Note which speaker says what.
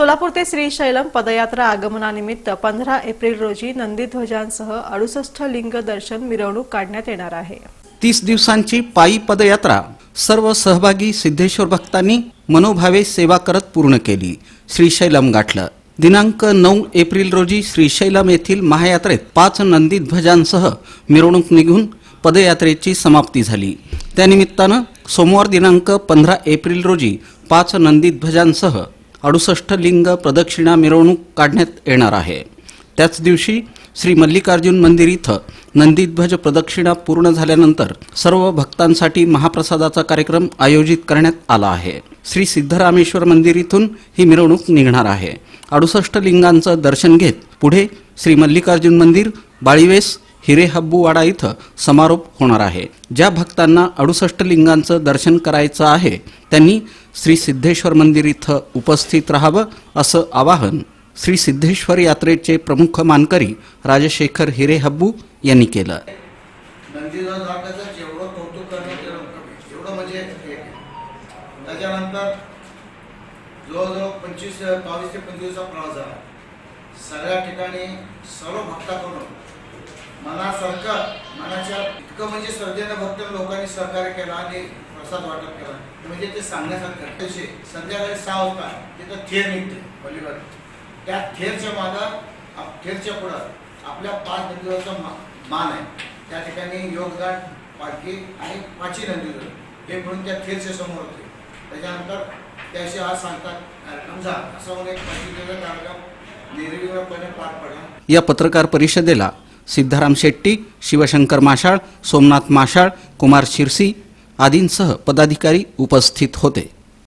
Speaker 1: सोलापूर ते श्रीशैलम पदयात्रा आगमनानिमित्त पंधरा एप्रिल रोजी नंदीध्वजांसह अडुसष्ट लिंग दर्शन मिरवणूक काढण्यात येणार आहे.
Speaker 2: तीस दिवसांची पायी पदयात्रा. सर्व सहभागी सिद्धेश्वर भक्तांनी मनोभावे सेवा करत पूर्ण केली. श्रीशैलम गाठलं. दिनांक नऊ एप्रिल रोजी श्रीशैलम येथील महायात्रेत पाच नंदी ध्वजांसह मिरवणूक निघून पदयात्रेची समाप्ती झाली. त्यानिमित्तानं सोमवार दिनांक पंधरा एप्रिल रोजी पाच नंदी ध्वजांसह अडुसष्ट लिंग प्रदक्षिणा मिरवणूक काढण्यात येणार आहे. त्याच दिवशी श्री मल्लिकार्जुन मंदिर इथं नंदीध्वज प्रदक्षिणा पूर्ण झाल्यानंतर सर्व भक्तांसाठी महाप्रसादाचा कार्यक्रम आयोजित करण्यात आला आहे. श्री सिद्धरामेश्वर मंदिर इथून ही मिरवणूक निघणार आहे. अडुसष्ट लिंगांचं दर्शन घेत पुढे श्री मल्लिकार्जुन मंदिर बाळीवेस हिरेहब्बूवाडा इथं समारोप होणार आहे. ज्या भक्तांना अडुसष्ट लिंगांचं दर्शन करायचं आहे त्यांनी श्री सिद्धेश्वर मंदिर इथं उपस्थित राहावं असं आवाहन श्री सिद्धेश्वर यात्रेचे प्रमुख मानकरी राजशेखर हिरेहब्बू यांनी केलं.
Speaker 3: म्हणजे त्याच्यानंतर जवळजवळ पंचवीस बावीस ते पंचवीसचा प्रवास झाला. सगळ्या ठिकाणी सर्व भक्ताकडून सरकार मनाच्या इतकं म्हणजे श्रद्धेनं भक्त लोकांनी सहकार्य केला आणि प्रसाद वाटप केला. म्हणजे ते सांगण्यासारखं तसे संध्याकाळी सहा होता तिथं थेर निघते पलीकडे. त्या थेरच्या मागात थेरच्या पुढं आपल्या पाच नंदीचा मान आहे. त्या ठिकाणी योगदान पालखी आणि पाची नंदीवर. हे म्हणून त्या थेरच्या समोर होते. त्याच्यानंतर त्याशी आज सांगतात कार्यक्रम झाला. असं म्हणून एक पाचवी कार्यक्रम निर्विघ्नपणे पार पडला.
Speaker 2: या पत्रकार परिषदेला सिद्धाराम शेट्टी शिवशंकर माशाळ सोमनाथ माशाळ कुमार शिरसी आदींसह पदाधिकारी उपस्थित होते.